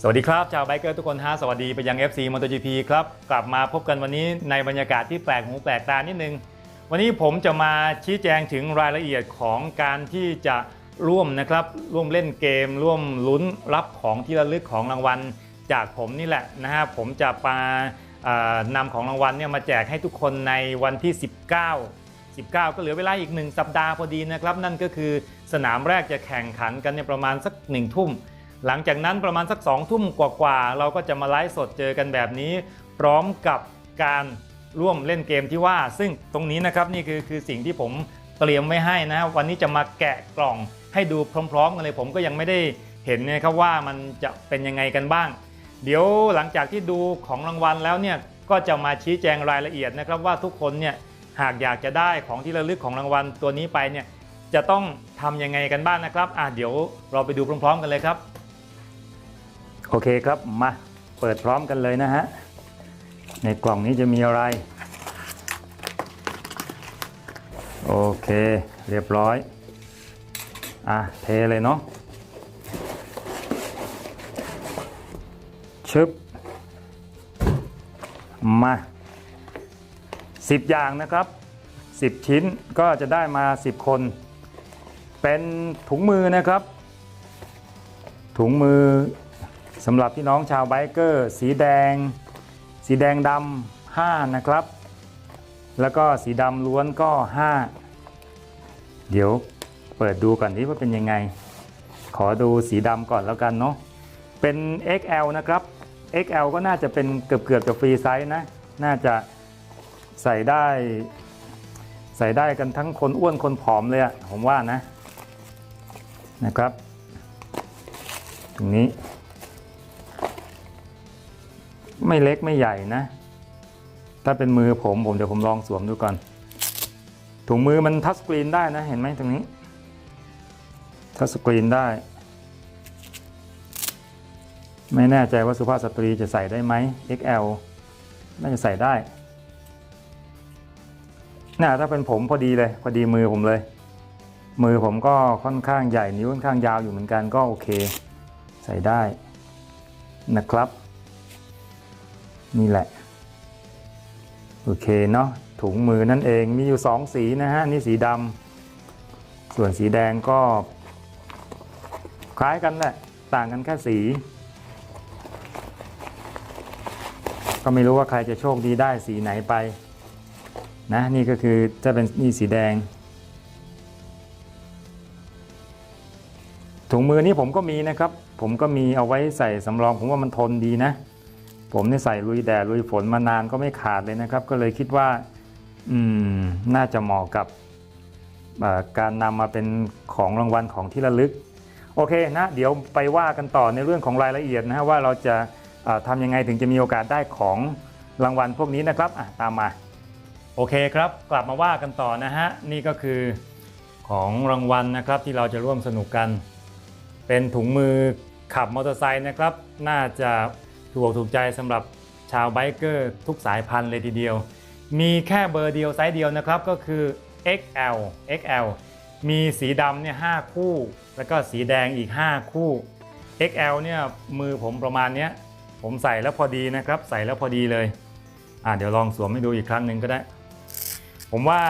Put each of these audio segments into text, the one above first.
สวัสดีครับชาวไบเกอร์ทุกคนฮะสวัสดีไปยัง FC MotoGP ครับ กลับมาพบกันวันนี้ในบรรยากาศที่แปลกหูแปลกตานิดนึง วันนี้ผมจะมาชี้แจงถึงรายละเอียดของการที่จะร่วมนะครับ ร่วมเล่นเกม ร่วมลุ้นรับของที่ระลึกของรางวัล จากผมนี่แหละนะฮะผมจะมานำของรางวัลเนี่ยมาแจกให้ทุกคนในวันที่ 19 19 ก็เหลือเวลาอีก 1 สัปดาห์พอดีนะครับ นั่นก็คือสนามแรกจะแข่งขันกันในยประมาณสัก1ทุ่ม หลังจากนั้นประมาณสัก2ทุ่มกว่าๆ เราก็จะมาไลฟ์สดเจอกันแบบนี้ พร้อมกับการร่วมเล่นเกมที่ว่า ซึ่งตรงนี้นะครับนี่คือคือสิ่งที่ผมเตรียมไว้ให้นะ วันนี้จะมาแกะกล่องให้ดูพร้อม ๆ กันเลยผมก็ยังไม่ได้เห็นนะครับว่ามันจะเป็นยังไงกันบ้าง เดี๋ยวหลังจากที่ดูของรางวัลแล้วเนี่ยก็จะมาชี้แจงรายละเอียดนะครับว่าทุกคนเนี่ยหากอยากจะได้ของที่ระลึกของรางวัลตัวนี้ไปเนี่ยจะต้องทำยังไงกันบ้างนะครับอะเดี๋ยวเราไปดูพร้อม ๆ กันเลยครับ โอเคครับมาเปิดพร้อมกันเลยนะฮะ ในกล่องนี้จะมีอะไร โอเค เรียบร้อย อะ เทเลยเนาะชึบ มา10อย่างนะครับ10ชิ้นก็จะได้มา10คน เป็นถุงมือนะครับ ถุงมือ สำหรับพี่น้องชาวไบเกอร์ สีแดง สีแดงดำ5นะครับ แล้วก็สีดำล้วนก็ 5 เดี๋ยวเปิดดูก่อนที่ว่าเป็นยังไง ขอดูสีดำก่อนแล้วกันเนาะเป็น XL นะครับ XL ก็น่าจะเป็นเกือบเกือบจะฟรีไซส์นะ น่าจะใส่ได้ ใส่ได้กันทั้งคนอ้วนคนผอมเลยอะผมว่านะนะครับ ตรงนี้ ไม่เล็กไม่ใหญ่นะ ถ้าเป็นมือผมผมเดี๋ยวผมลองสวมดูก่อน ถุงมือมันทัชสกรีนได้นะ เห็นไหมตรงนี้ ทัชสกรีนได้ ไม่แน่ใจว่าสุภาพสตรีจะใส่ได้ไหม XL น่าจะใส่ได้น่าถ้าเป็นผมพอดีเลย พอดีมือผมเลย มือผมก็ค่อนข้างใหญ่นิ้วค่อนข้างยาวอยู่เหมือนกันก็โอเค ใส่ได้นะครับ นี่แหละ โอเคเนาะถุงมือนั่นเองมีอยู่ 2 สีนะฮะ นี่สีดำส่วนสีแดงก็ คล้ายกันแหละ ต่างกันแค่สี ก็ไม่รู้ว่าใครจะโชคดีได้สีไหนไป นะ นี่ก็คือจะเป็นนี่สีแดง ถุงมือนี้ผมก็มีนะครับ ผมก็มีเอาไว้ใส่สำรองผมว่ามันทนดีนะ ผมเนี่ยใส่ลุยแดดลุยฝนมานานก็ไม่ขาดเลยนะครับ ก็เลยคิดว่าอืมน่าจะเหมาะกับการนำมาเป็นของรางวัลของที่ระลึก โอเคนะเดี๋ยวไปว่ากันต่อในเรื่องของรายละเอียดนะฮะว่าเราจะทำยังไงถึงจะมีโอกาสได้ของรางวัลพวกนี้นะครับอะตามมาโอเคครับ กลับมาว่ากันต่อนะฮะนี่ก็คือของรางวัลนะครับที่เราจะร่วมสนุกกัน เป็นถุงมือขับมอเตอร์ไซค์นะครับ น่าจะ ถูกอกถูกใจสำหรับชาวไบเกอร์ทุกสายพันธุ์เลยทีเดียว มีแค่เบอร์เดียวไซส์เดียวนะครับก็คือ XL XL มีสีดำเนี่ย5คู่ แล้วก็สีแดงอีก 5 คู่ XL เนี่ยมือผมประมาณเนี้ยผมใส่แล้วพอดีนะครับ ใส่แล้วพอดีเลยอะเดี๋ยวลองสวมให้ดูอีกครั้งหนึ่งก็ได้ ผมว่า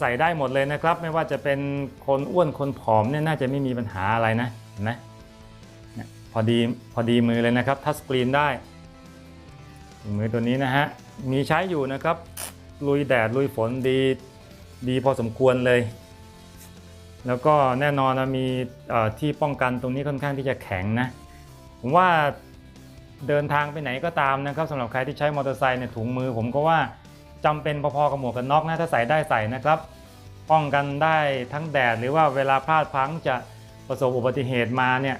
ใส่ได้หมดเลยนะครับ ไม่ว่าจะเป็นคนอ้วนคนผอมเนี่ยน่าจะไม่มีปัญหาอะไรนะเห็นไหม อดีพอดีมือเลยนะครับทัชสกรีนได้ถุงมือตัวนี้นะฮะมีใช้อยู่นะครับลุยแดดลุยฝนดีดีพอสมควรเลย แล้วก็แน่นอนนะมีที่ป้องกันตรงนี้ค่อนข้างที่จะแข็งนะผมว่าเดินทางไปไหนก็ตามนะครับสำหรับใครที่ใช้มอเตอร์ไซค์ในยถุงมือ ผมก็ว่าจำเป็นพอๆกับหมวกกันน็อกนะถ้าใส่ได้ใส่นะครับป้องกันได้ทั้งแดดหรือว่าเวลาพลาดพลั้งจะประสบอุบัติเหตุมาเนี่ย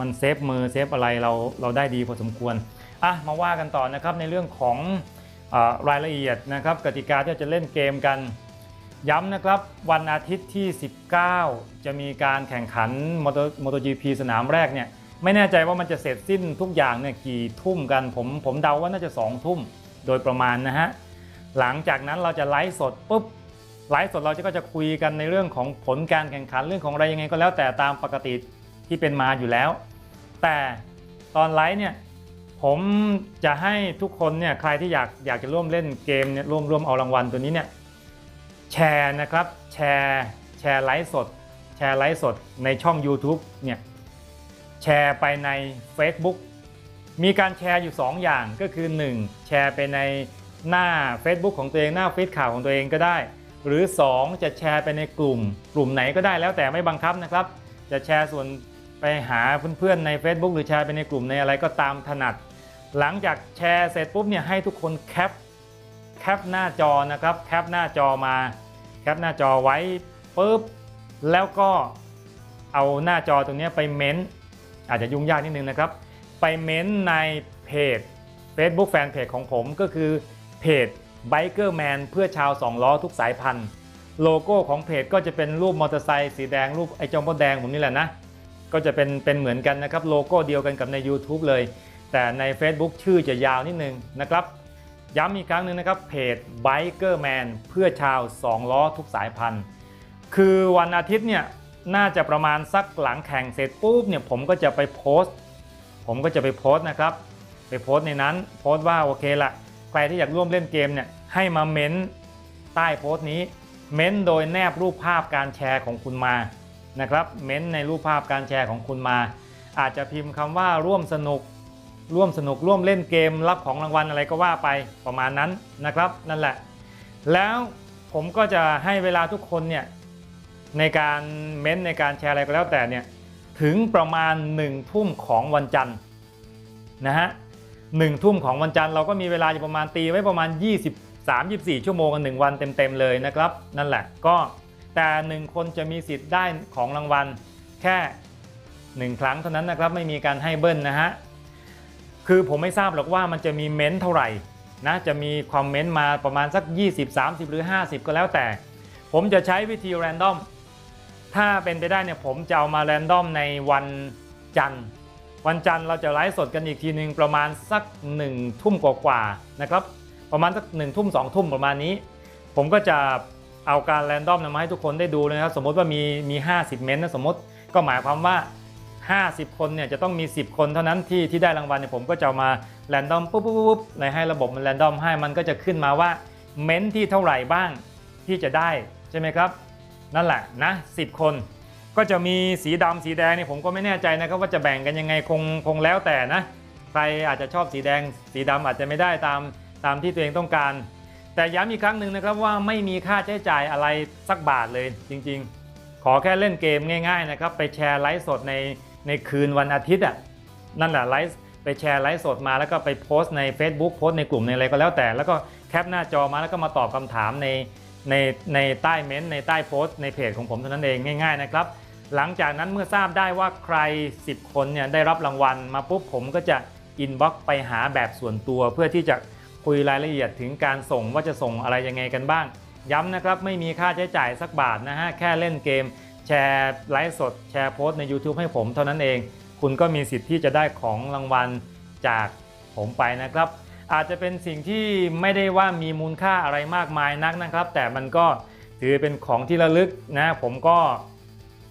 มันเซฟมือเซฟอะไรเราเราได้ดีพอสมควรอะมาว่ากันต่อนะครับในเรื่องของอรายละเอียดนะครับกติกาที่จะเล่นเกมกัน ย้ำนะครับวันอาทิตย์ที่ 19 จะมีการแข่งขันมอเตอร์มอเตอร์จีพีสนามแรกเนี่ยไม่แน่ใจว่ามันจะเสร็จสิ้นทุกอย่างเนี่ยกี่ทุ่มกันผมผมเดาว่าน่าจะ 2 ทุ่มโดยประมาณนะฮะหลังจากนั้นเราจะไลฟ์สดปุ๊บไลฟ์สดเราจะก็จะคุยกันในเรื่องของผลการแข่งขันเรื่องของอะไรยังไงก็แล้วแต่ตามปกติ ที่เป็นมาอยู่แล้ว แต่ตอนไลฟ์เนี่ยผมจะให้ทุกคนเนี่ยใครที่อยากอยากจะร่วมเล่นเกมเนี่ยร่วมร่วมเอารางวัลตัวนี้เนี่ยแชร์นะครับแชร์แชร์ไลฟ์สด แชร์ไลฟ์สดในช่อง YouTube เนี่ยแชร์ไปใน Facebook มีการแชร์อยู่ 2 อย่างก็คือ 1 แชร์ไปในหน้า Facebook ของตัวเองหน้าฟีดข่าวของตัวเองก็ได้ หรือ 2 จะแชร์ไปในกลุ่ม กลุ่มไหนก็ได้แล้วแต่ไม่บังคับนะครับ จะแชร์ส่วน ไปหาเพื่อนๆใน Facebook หรือแชร์ไปในกลุ่มในอะไรก็ตามถนัด หลังจากแชร์เสร็จปุ๊บเนี่ยให้ทุกคนแคปแคปหน้าจอนะครับแคปหน้าจอมาแคปหน้าจอไว้ปุ๊บแล้วก็เอาหน้าจอตรงนี้ไปเม้นต์อาจจะยุ่งยากนิดนึงนะครับ ไปเม้นต์ในเพจ Facebook Fanpage ของผมก็คือเพจ Biker Man เพื่อชาว2ล้อทุกสายพันธุ์ โลโก้ของเพจก็จะเป็นรูปมอเตอร์ไซค์สีแดงรูปไอจอมพดแดงผมนี่แหละนะ ก็จะเป็นเป็นเหมือนกันนะครับโลโก้เดียวกันกับใน YouTube เลย แต่ใน Facebook ชื่อจะยาวนิดนึงนะครับ ย้ำอีกครั้งหนึ่งนะครับเพจ Biker Man เพื่อชาว 2 ล้อทุกสายพันธุ์ คือวันอาทิตย์เนี่ยน่าจะประมาณสักหลังแข่งเสร็จปุ๊บเนี่ยผมก็จะไปโพสต์ ผมก็จะไปโพสต์นะครับ ไปโพสต์ในนั้นโพสต์ว่าโอเคละใครที่อยากร่วมเล่นเกมเนี่ยให้มาเม้นใต้โพสต์นี้ เม้นโดยแนบรูปภาพการแชร์ของคุณมา นะครับ เม้นในรูปภาพการแชร์ของคุณมา อาจจะพิมพ์คำว่าร่วมสนุก ร่วมสนุกร่วมเล่นเกม รับของรางวัลอะไรก็ว่าไปประมาณนั้นนะครับ นั่นแหละ แล้วผมก็จะให้เวลาทุกคนเนี่ยในการเม้นในการแชร์อะไรก็แล้วแต่เนี่ยถึงประมาณ1ทุ่มของวันจันทร์นะฮะหนึ่งทุ่มของวันจันทร์เราก็มีเวลาอยู่ประมาณตีไว้ประมาณ 23 24 ชั่วโมงกันหนึ่งวันเต็มๆเลยนะครับ นั่นแหละก็ แต่หนึ่งคนจะมีสิทธิ์ได้ของรางวัลแค่หนึ่งครั้งเท่านั้นนะครับไม่มีการให้เบิ้ลนะฮะคือผมไม่ทราบหรอกว่ามันจะมีเม้นท์เท่าไหร่นะจะมีคอมเมนต์มาประมาณสัก 20 30 หรือ 50 ก็แล้วแต่ ผมจะใช้วิธีแรนดอมถ้าเป็นไปได้เนี่ยผมจะเอามาแรนดอมในวันจันทร์ วันจันทร์เราจะไลฟ์สดกันอีกทีหนึ่งประมาณสัก1ทุ่มกว่าๆนะครับประมาณสัก1ทุ่ม2ทุ่มประมาณนี้ ผมก็จะ เอาการแรนดอมมาให้ทุกคนได้ดูเลยนะครับ สมมติว่ามีมี50 เมนต์นะสมมติก็หมายความว่า 50 คนเนี่ยจะต้องมี 10 คนเท่านั้นที่ที่ได้รางวัลเนี่ยผมก็จะามาแรนดอมปุ๊บปุ๊บปุ๊บในให้ระบบมันแรนดอมให้มันก็จะขึ้นมาว่าเม้นที่เท่าไหร่บ้างที่จะได้ใช่ไหมครับ นั่นแหละนะ10 คนก็จะมีสีดำสีแดงเนี่ยผมก็ไม่แน่ใจนะครับว่าจะแบ่งกันยังไงคงคงแล้วแต่นะ ใครอาจจะชอบสีแดงสีดำอาจจะไม่ได้ตามตามที่ตัวเองต้องการ แต่ย้ำอีกครั้งหนึ่งนะครับว่าไม่มีค่าใช้จ่ายอะไรสักบาทเลยจริงๆ ขอแค่เล่นเกมง่ายๆนะครับไปแชร์ไลฟ์สดในในคืนวันอาทิตย์อะนั่นแหละไลฟ์ไปแชร์ไลฟ์สดมาแล้วก็ไปโพสต์ใน Facebook โพสต์ในกลุ่มในอะไรก็แล้วแต่ แล้วก็แคปหน้าจอมาแล้วก็มาตอบคำถามในในในใต้เม้นต์ในใต้โพสต์ในเพจของผมเท่านั้นเองง่ายๆนะครับหลังจากนั้นเมื่อทราบได้ว่าใคร 10 คนเนี่ยได้รับรางวัลมาปุ๊บผมก็จะอินบ็อกไปหาแบบส่วนตัวเพื่อที่จะ คุยรายละเอียดถึงการส่งว่าจะส่งอะไรยังไงกันบ้าง ย้ำนะครับไม่มีค่าใช้จ่ายสักบาทนะฮะแค่เล่นเกม แชร์ไลฟ์สด แชร์โพสต์ใน YouTube ให้ผมเท่านั้นเอง คุณก็มีสิทธิ์ที่จะได้ของรางวัลจากผมไปนะครับ อาจจะเป็นสิ่งที่ไม่ได้ว่ามีมูลค่าอะไรมากมายนักนะครับ แต่มันก็ถือเป็นของที่ระลึกนะผมก็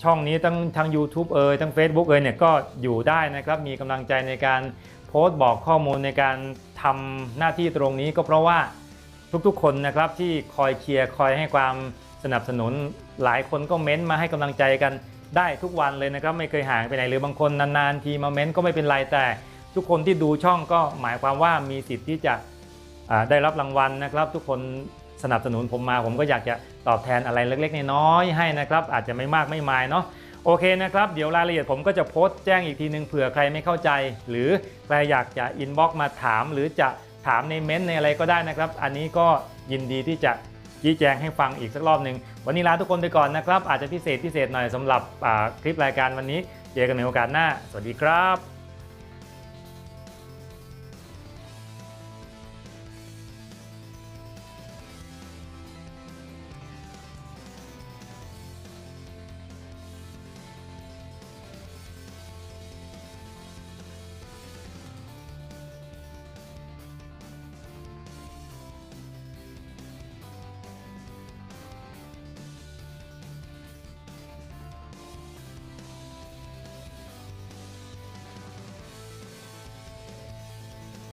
ช่องนี้ทั้งทาง YouTube เอ่ยทั้ง Facebook เอ่ยเนี่ยก็อยู่ได้นะครับ มีกำลังใจในการโพสต์บอกข้อมูลในการ ทำหน้าที่ตรงนี้ก็เพราะว่าทุกๆ คนนะครับที่คอยเชียร์คอยให้ความสนับสนุนหลายคนก็เม้นต์มาให้กำลังใจกันได้ทุกวันเลยนะครับไม่เคยห่างไปไหนหรือบางคนนานๆทีมาเม้นต์ก็ไม่เป็นไรแต่ทุกคนที่ดูช่องก็หมายความว่ามีสิทธิ์ที่จะได้รับรางวัลนะครับ ทุกคนสนับสนุนผมมา ผมก็อยากจะตอบแทนอะไรเล็ก ๆ น้อยๆให้นะครับ อาจจะไม่มากไม่มายเนาะ โอเคนะครับ เดี๋ยวรายละเอียดผมก็จะโพสต์แจ้งอีกทีนึงเผื่อใครไม่เข้าใจ หรือใครอยากจะอินบ็อกมาถาม หรือจะถามในเม้นต์ในอะไรก็ได้นะครับ อันนี้ก็ยินดีที่จะชี้แจงให้ฟังอีกสักรอบหนึ่งวันนี้ลาทุกคนไปก่อนนะครับ อาจจะพิเศษพิเศษหน่อยสำหรับคลิปรายการวันนี้ เจอกันในโอกาสหน้า สวัสดีครับ